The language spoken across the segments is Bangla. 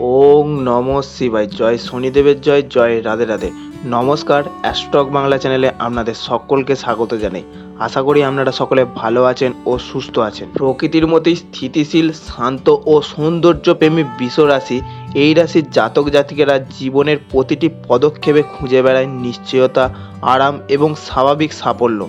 ওং নম শিবায়। জয় শনিদেবের জয় জয় রাধে রাধে। নমস্কার অ্যাস্টক বাংলা চ্যানেলে আপনাদের সকলকে স্বাগত জানাই। আশা করি আপনারা সকলে ভালো আছেন ও সুস্থ আছেন। প্রকৃতির মতোই স্থিতিশীল, শান্ত ও সৌন্দর্যপ্রেমী বিষ রাশি এই রাশির জাতক জাতিকেরা জীবনের প্রতিটি পদক্ষেপে খুঁজে বেড়ায় নিশ্চয়তা, আরাম এবং স্বাভাবিক সাফল্য।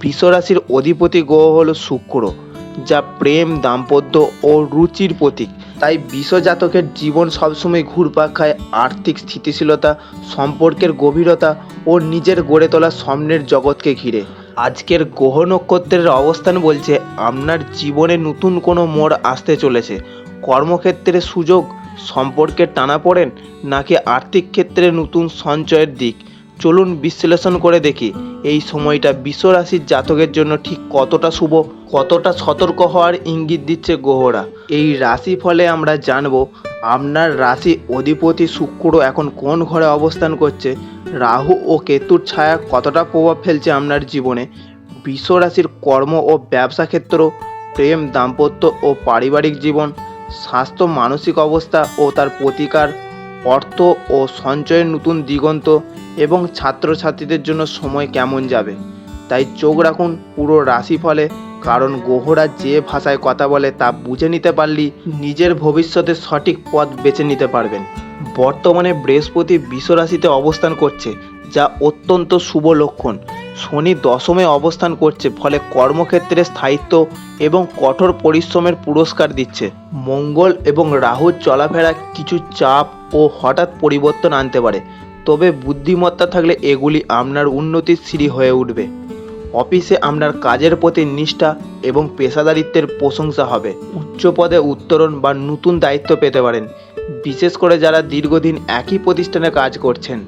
বৃষ রাশির অধিপতি গ্রহ হল শুক্র, যা প্রেম, দাম্পত্য ও রুচির প্রতীক। তাই বিশ্বজাতকের জীবন সবসময় ঘুরপাক খায় আর্থিক স্থিতিশীলতা, সম্পর্কের গভীরতা ও নিজের গড়ে তোলা স্বপ্নের জগৎকে ঘিরে। আজকের গ্রহ নক্ষত্রের অবস্থান বলছে, আপনার জীবনে নতুন কোনো মোড় আসতে চলেছে। কর্মক্ষেত্রে সুযোগ, সম্পর্কের টানাপোড়েন নাকি আর্থিক ক্ষেত্রে নতুন সঞ্চয়ের দিক? চলুন বিশ্লেষণ করে দেখি, এই সময়টা বিশ্বরাশির জাতকের জন্য ঠিক কতটা শুভ, কতটা সতর্ক হওয়ার ইঙ্গিত দিচ্ছে গ্রহরা। এই রাশি ফলে আমরা জানব, আপনার রাশি অধিপতি শুক্র এখন কোন ঘরে অবস্থান করছে, রাহু ও কেতুর ছায়া কতটা প্রভাব ফেলছে আপনার জীবনে বিশ্বরাশির কর্ম ও ব্যবসা ক্ষেত্র, প্রেম, দাম্পত্য ও পারিবারিক জীবন, স্বাস্থ্য, মানসিক অবস্থা ও তার প্রতিকার অর্থ ও সঞ্চয়ের নতুন দিগন্ত এবং ছাত্রছাত্রীদের জন্য সময় কেমন যাবে? তাই চোখ রাখুন পুরো রাশিফলে, কারণ গ্রহরা যে ভাষায় কথা বলে তা বুঝে নিতে পারলেই নিজের ভবিষ্যতে সঠিক পথ বেছে নিতে পারবেন। বর্তমানে বৃহস্পতি বিশ্বরাশিতে অবস্থান করছে যা অত্যন্ত শুভ লক্ষণ। শনি দশমে অবস্থান করছে, ফলে কর্মক্ষেত্রে স্থায়িত্ব এবং কঠোর পরিশ্রমের পুরস্কার দিচ্ছে। মঙ্গল এবং রাহুর চলাফেরা কিছু চাপ ও হঠাৎ পরিবর্তন আনতে পারে, তবে বুদ্ধিমত্তা থাকলে এগুলি আপনার উন্নতির সিঁড়ি হয়ে উঠবে। অফিসে আপনার কাজের প্রতি নিষ্ঠা এবং পেশাদারিত্বের প্রশংসা হবে। উচ্চ পদে উত্তরণ বা নতুন দায়িত্ব পেতে পারেন। বিশেষ করে যারা দীর্ঘদিন একই প্রতিষ্ঠানে কাজ করছেন।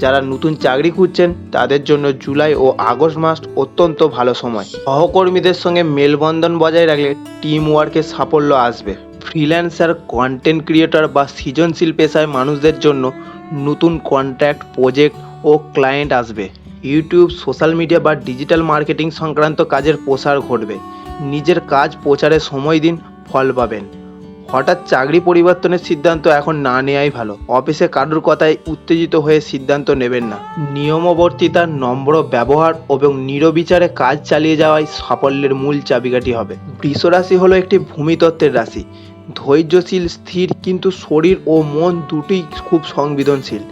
যারা নতুন চাকরি খুঁজছেন, তাদের জন্য জুলাই ও আগস্ট মাস অত্যন্ত ভালো সময়। সহকর্মীদের সঙ্গে মেলবন্ধন বজায় রাখলে টিম ওয়ার্কে সাফল্য আসবে। ফ্রিল্যান্সার কন্টেন্ট ক্রিয়েটর বা সৃজনশীল পেশায় মানুষদের জন্য নতুন কন্ট্যাক্ট প্রজেক্ট ও ক্লায়েন্ট আসবে। ইউটিউব সোশ্যাল মিডিয়া বা ডিজিটাল মার্কেটিং সংক্রান্ত কাজের প্রসার ঘটবে। নিজের কাজ প্রচারে সময় দিন, ফল পাবেন। হঠাৎ চাকরি পরিবর্তনের সিদ্ধান্ত এখন না নেওয়াই ভালো। অফিসে কারোর কথায় উত্তেজিত হয়ে সিদ্ধান্ত নেবেন না। নিয়মবর্তিতা, নম্র ব্যবহার এবং নিরবিচারে কাজ চালিয়ে যাওয়াই সাফল্যের মূল চাবিকাঠি হবে। বৃষরাশি হলো একটি ভূমিতত্ত্বের রাশি। ধৈর্যশীল, স্থির কিন্তু শরীর ও মন দুটোই খুব সংবেদনশীল।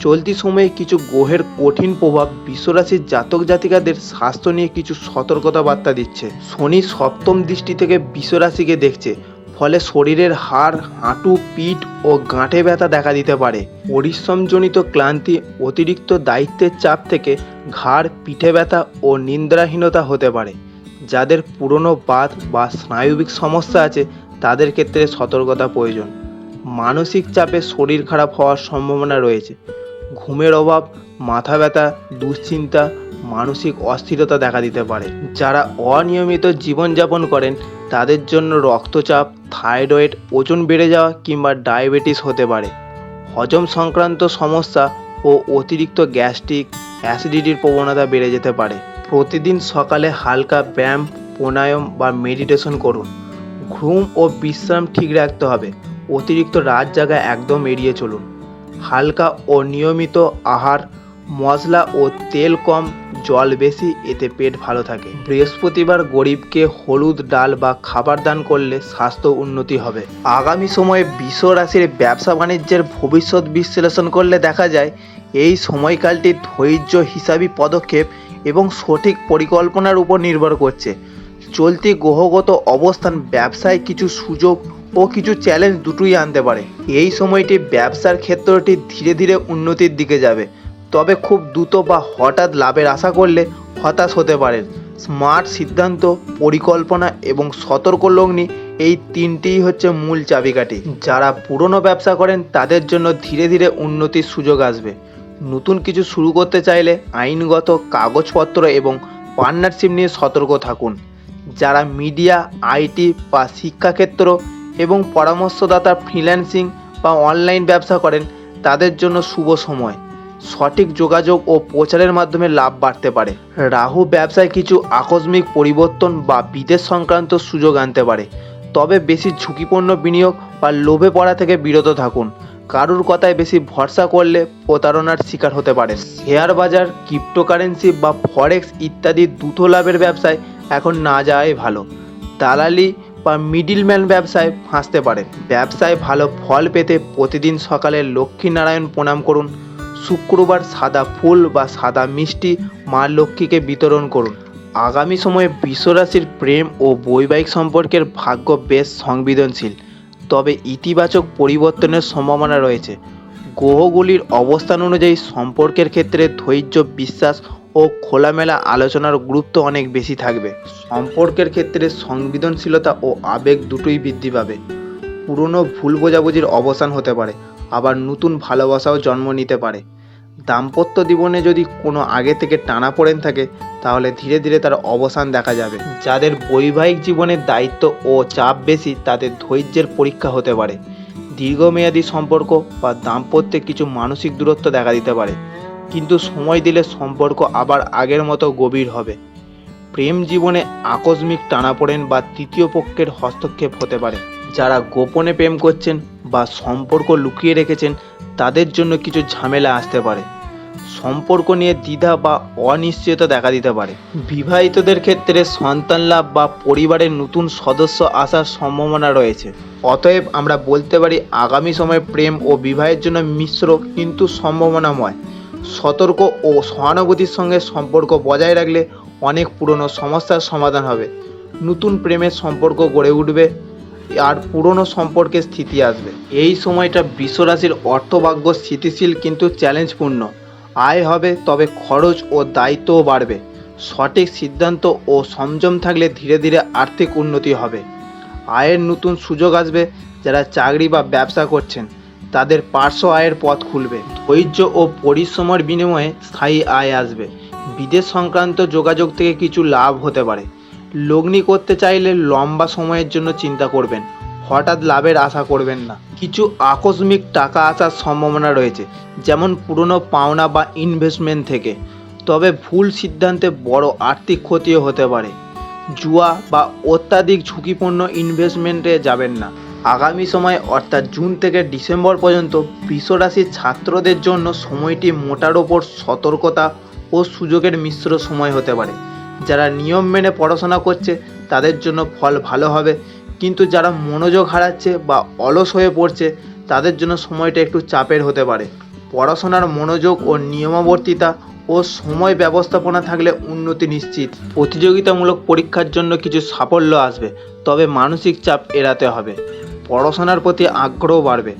চলতি সময়ে কিছু গ্রহের কঠিন প্রভাব বিশ্বরাশির জাতক জাতিকাদের স্বাস্থ্য নিয়ে কিছু সতর্কতা বার্তা দিচ্ছে। শনি সপ্তম দৃষ্টি থেকে বিশ্বরাশিকে দেখছে। ফলে শরীরের হাড়, হাঁটু, পিঠ ও গাঁটে ব্যথা দেখা দিতে পারে। পরিশ্রমজনিত ক্লান্তি অতিরিক্ত দায়িত্বের চাপ থেকে ঘাড়, পিঠে ব্যথা ও নিন্দ্রাহীনতা হতে পারে। যাদের পুরনো বাত বা স্নায়ুবিক সমস্যা আছে, তাদের ক্ষেত্রে সতর্কতা প্রয়োজন। মানসিক চাপে শরীর খারাপ হওয়ার সম্ভাবনা রয়েছে। ঘুমের অভাব, মাথা ব্যথা, দুশ্চিন্তা মানসিক অস্থিরতা দেখা দিতে পারে। যারা অনিয়মিত জীবনযাপন করেন, তাদের জন্য রক্তচাপ, থাইরয়েড, ওজন বেড়ে যাওয়া কিংবা ডায়াবেটিস হতে পারে। হজম সংক্রান্ত সমস্যা ও অতিরিক্ত গ্যাস্ট্রিক অ্যাসিডিটির প্রবণতা বেড়ে যেতে পারে। প্রতিদিন সকালে হালকা ব্যায়াম, প্রাণায়াম বা মেডিটেশন করুন। ঘুম ও বিশ্রাম ঠিক রাখতে হবে। অতিরিক্ত রাত জাগা একদম এড়িয়ে চলুন। হালকা ও নিয়মিত আহার, মশলা ও তেল কম জল বেশি, এতে পেট ভালো থাকে। বৃহস্পতিবার গরিবকে হলুদ ডাল বা খাবার দান করলে স্বাস্থ্য উন্নতি হবে। আগামী সময়ে বিশ্ব রাশির ব্যবসা বাণিজ্যের ভবিষ্যৎ বিশ্লেষণ করলে দেখা যায়, এই সময়কালটি ধৈর্য হিসাবী পদক্ষেপ এবং সঠিক পরিকল্পনার উপর নির্ভর করছে। চলতি গ্রহগত অবস্থান, ব্যবসায় কিছু সুযোগ ও কিছু চ্যালেঞ্জ দুটোই আনতে পারে। এই সময়টি ব্যবসার ক্ষেত্রটি ধীরে ধীরে উন্নতির দিকে যাবে। তবে খুব দ্রুত বা হঠাৎ লাভের আশা করলে হতাশ হতে পারেন। স্মার্ট সিদ্ধান্ত, পরিকল্পনা এবং সতর্ক লগ্নি এই তিনটিই হচ্ছে মূল চাবিকাঠি। যারা পুরনো ব্যবসা করেন, তাদের জন্য ধীরে ধীরে উন্নতির সুযোগ আসবে। নতুন কিছু শুরু করতে চাইলে আইনগত কাগজপত্র এবং পার্টনারশিপ নিয়ে সতর্ক থাকুন। যারা মিডিয়া, আইটি বা শিক্ষাক্ষেত্র এবং পরামর্শদাতা, ফ্রিল্যান্সিং বা অনলাইন ব্যবসা করেন, তাদের জন্য শুভ সময়। সঠিক যোগাযোগ ও প্রচারের মাধ্যমে লাভ বাড়তে পারে। রাহু ব্যবসায় কিছু আকস্মিক পরিবর্তন বা বিদেশ সংক্রান্ত সুযোগ আনতে পারে। তবে বেশি ঝুঁকিপূর্ণ বিনিয়োগ বা লোভে পড়া থেকে বিরত থাকুন। কারুর কথায় বেশি ভরসা করলে প্রতারণার শিকার হতে পারে। শেয়ার বাজার, ক্রিপ্টোকারেন্সি বা ফরেক্স ইত্যাদি দ্রুত লাভের ব্যবসায় এখন না যাওয়াই ভালো। দালালি বা মিডিলম্যান ব্যবসায় ফাঁসতে পারে। ব্যবসায় ভালো ফল পেতে প্রতিদিন সকালে লক্ষ্মীনারায়ণ প্রণাম করুন। শুক্রবার সাদা ফুল বা সাদা মিষ্টি মা লক্ষ্মীকে বিতরণ করুন। আগামী সময়ে বিশ্বরাশির প্রেম ও বৈবাহিক সম্পর্কের ভাগ্য বেশ সংবেদনশীল। তবে ইতিবাচক পরিবর্তনের সম্ভাবনা রয়েছে। গ্রহগুলির অবস্থান অনুযায়ী সম্পর্কের ক্ষেত্রে ধৈর্য, বিশ্বাস ও খোলামেলা আলোচনার গুরুত্ব অনেক বেশি থাকবে। সম্পর্কের ক্ষেত্রে সংবেদনশীলতা ও আবেগ দুটোই বৃদ্ধি পাবে। পুরনো ভুল বোঝাবুঝির অবসান হতে পারে। আবার নতুন ভালোবাসাও জন্ম নিতে পারে। দাম্পত্য জীবনে যদি কোনো আগে থেকে টানাপোড়েন থাকে, তাহলে ধীরে ধীরে তার অবসান দেখা যাবে। যাদের বৈবাহিক জীবনের দায়িত্ব ও চাপ বেশি, তাদের ধৈর্যের পরীক্ষা হতে পারে। দীর্ঘমেয়াদী সম্পর্ক বা দাম্পত্যে কিছু মানসিক দূরত্ব দেখা দিতে পারে। কিন্তু সময় দিলে সম্পর্ক আবার আগের মতো গভীর হবে। প্রেম জীবনে আকস্মিক টানাপোড়েন বা তৃতীয় পক্ষের হস্তক্ষেপ হতে পারে। যারা গোপনে প্রেম করছেন বা সম্পর্ক লুকিয়ে রেখেছেন, তাদের জন্য কিছু ঝামেলা আসতে পারে। সম্পর্ক নিয়ে দ্বিধা বা অনিশ্চয়তা দেখা দিতে পারে। বিবাহিতদের ক্ষেত্রে সন্তান লাভ বা পরিবারের নতুন সদস্য আসার সম্ভাবনা রয়েছে। অতএব আমরা বলতে পারি, আগামী সময়ে প্রেম ও বিবাহের জন্য মিশ্র কিন্তু সম্ভাবনাময়। সতর্ক ও সহানুভূতির সঙ্গে সম্পর্ক বজায় রাখলে অনেক পুরনো সমস্যার সমাধান হবে। নতুন প্রেমের সম্পর্ক গড়ে উঠবে। আর পুরনো সম্পর্কে স্থিতি আসবে। এই সময়টা বিশ্বরাশির অর্থভাগ্য স্থিতিশীল কিন্তু চ্যালেঞ্জপূর্ণ। আয় হবে, তবে খরচ ও দায়িত্বও বাড়বে। সঠিক সিদ্ধান্ত ও সংযম থাকলে ধীরে ধীরে আর্থিক উন্নতি হবে। আয়ের নতুন সুযোগ আসবে, যারা চাকরি বা ব্যবসা করছেন, তাদের পার্শ্ব আয়ের পথ খুলবে। ধৈর্য ও পরিশ্রমের বিনিময়ে স্থায়ী আয় আসবে। বিদেশ সংক্রান্ত যোগাযোগ থেকে কিছু লাভ হতে পারে। লগ্নি করতে চাইলে লম্বা সময়ের জন্য চিন্তা করবেন। হঠাৎ লাভের আশা করবেন না। কিছু আকস্মিক টাকা আসার সম্ভাবনা রয়েছে, যেমন পুরনো পাওনা বা ইনভেস্টমেন্ট থেকে। তবে ভুল সিদ্ধান্তে বড় আর্থিক ক্ষতিও হতে পারে। জুয়া বা অত্যাধিক ঝুঁকিপূর্ণ ইনভেস্টমেন্টে যাবেন না। আগামী সময়, অর্থাৎ জুন থেকে ডিসেম্বর পর্যন্ত বিশ্বরাশির ছাত্রদের জন্য সময়টি মোটার ওপর সতর্কতা ও সুযোগের মিশ্র সময় হতে পারে। যারা নিয়ম মেনে পড়াশোনা করছে, তাদের জন্য ফল ভালো হবে। কিন্তু যারা মনোযোগ হারাচ্ছে বা অলস হয়ে পড়ছে, তাদের জন্য সময়টা একটু চাপের হতে পারে। পড়াশোনার মনোযোগ ও নিয়মাবর্তিতা ও সময় ব্যবস্থাপনা থাকলে উন্নতি নিশ্চিত। প্রতিযোগিতামূলক পরীক্ষার জন্য কিছু সাফল্য আসবে, তবে মানসিক চাপ এড়াতে হবে। পড়াশোনার প্রতি আগ্রহ বাড়বে।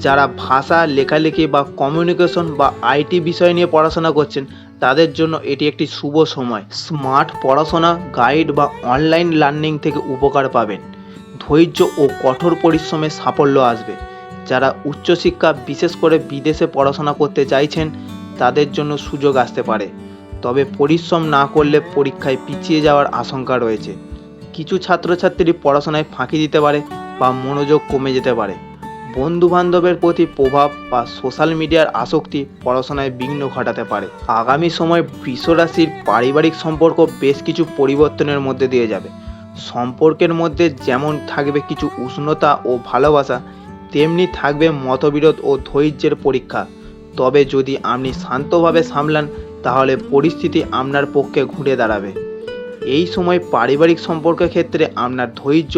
যারা ভাষা, লেখালেখি বা কমিউনিকেশন বা আইটি বিষয় নিয়ে পড়াশোনা করছেন তাদের জন্য এটি একটি শুভ সময়। স্মার্ট পড়াশোনা, গাইড বা অনলাইন লার্নিং থেকে উপকার পাবেন। ধৈর্য ও কঠোর পরিশ্রমে সাফল্য আসবে। যারা উচ্চশিক্ষা, বিশেষ করে বিদেশে পড়াশোনা করতে চাইছেন, তাদের জন্য সুযোগ আসতে পারে। তবে পরিশ্রম না করলে পরীক্ষায় পিছিয়ে যাওয়ার আশঙ্কা রয়েছে। কিছু ছাত্রছাত্রী পড়াশোনায় ফাঁকি দিতে পারে বা মনোযোগ কমে যেতে পারে। বন্ধু বান্ধবের প্রতি প্রভাব বা সোশ্যাল মিডিয়ার আসক্তি পড়াশোনায় বিঘ্ন ঘটাতে পারে। আগামী সময় বৃষরাশির পারিবারিক সম্পর্ক বেশ কিছু পরিবর্তনের মধ্যে দিয়ে যাবে। সম্পর্কের মধ্যে যেমন থাকবে কিছু উষ্ণতা ও ভালোবাসা, তেমনি থাকবে মতবিরোধ ও ধৈর্যের পরীক্ষা। তবে যদি আপনি শান্তভাবে সামলান, তাহলে পরিস্থিতি আপনার পক্ষে ঘুরে দাঁড়াবে। এই সময় পারিবারিক সম্পর্কের ক্ষেত্রে আপনার ধৈর্য,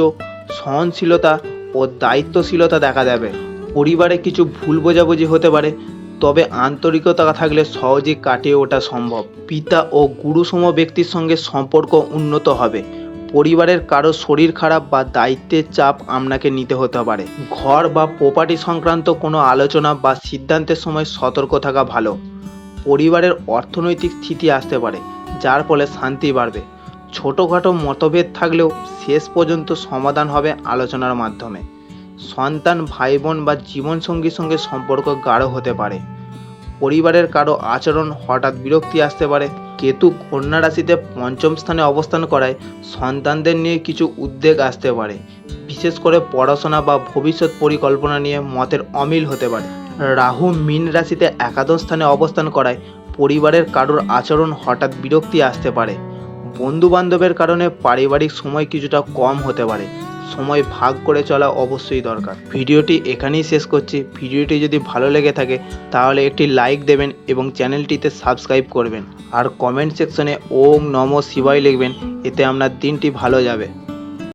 সহনশীলতা ও দায়িত্বশীলতা দেখা যাবে পরিবারে কিছু ভুল বোঝাবুঝি হতে পারে, তবে আন্তরিকতা থাকলে সহজেই কাটিয়ে ওঠা সম্ভব। পিতা ও গুরুসম ব্যক্তির সঙ্গে সম্পর্ক উন্নত হবে। পরিবারের কারও শরীর খারাপ বা দায়িত্বের চাপ আপনাকে নিতে হতে পারে। ঘর বা প্রপার্টি সংক্রান্ত কোনো আলোচনা বা সিদ্ধান্তের সময় সতর্ক থাকা ভালো। পরিবারের অর্থনৈতিক স্থিতি আসতে পারে, যার ফলে শান্তি বাড়বে। ছোটোখাটো মতভেদ থাকলেও শেষ পর্যন্ত সমাধান হবে আলোচনার মাধ্যমে। সন্তান ভাই বোন বা জীবনসঙ্গীর সঙ্গে সম্পর্ক গাঢ় হতে পারে। পরিবারের কারও আচরণ হঠাৎ বিরক্তি আসতে পারে। কেতু কন্যা রাশিতে পঞ্চম স্থানে অবস্থান করায় সন্তানদের নিয়ে কিছু উদ্বেগ আসতে পারে। বিশেষ করে পড়াশোনা বা ভবিষ্যৎ পরিকল্পনা নিয়ে মতের অমিল হতে পারে। রাহু মীন রাশিতে একাদশ স্থানে অবস্থান করায় পরিবারের কারোর আচরণ হঠাৎ বিরক্তি আসতে পারে। বন্ধু বান্ধবের কারণে পারিবারিক সময় কিছুটা কম হতে পারে। সময় ভাগ করে চলা অবশ্যই দরকার। ভিডিওটি এখানেই শেষ করছি। ভিডিওটি যদি ভালো লেগে থাকে, তাহলে একটি লাইক দেবেন এবং চ্যানেলটিতে সাবস্ক্রাইব করবেন। আর কমেন্ট সেকশনে ওম নম শিবাই লিখবেন, এতে আপনার দিনটি ভালো যাবে।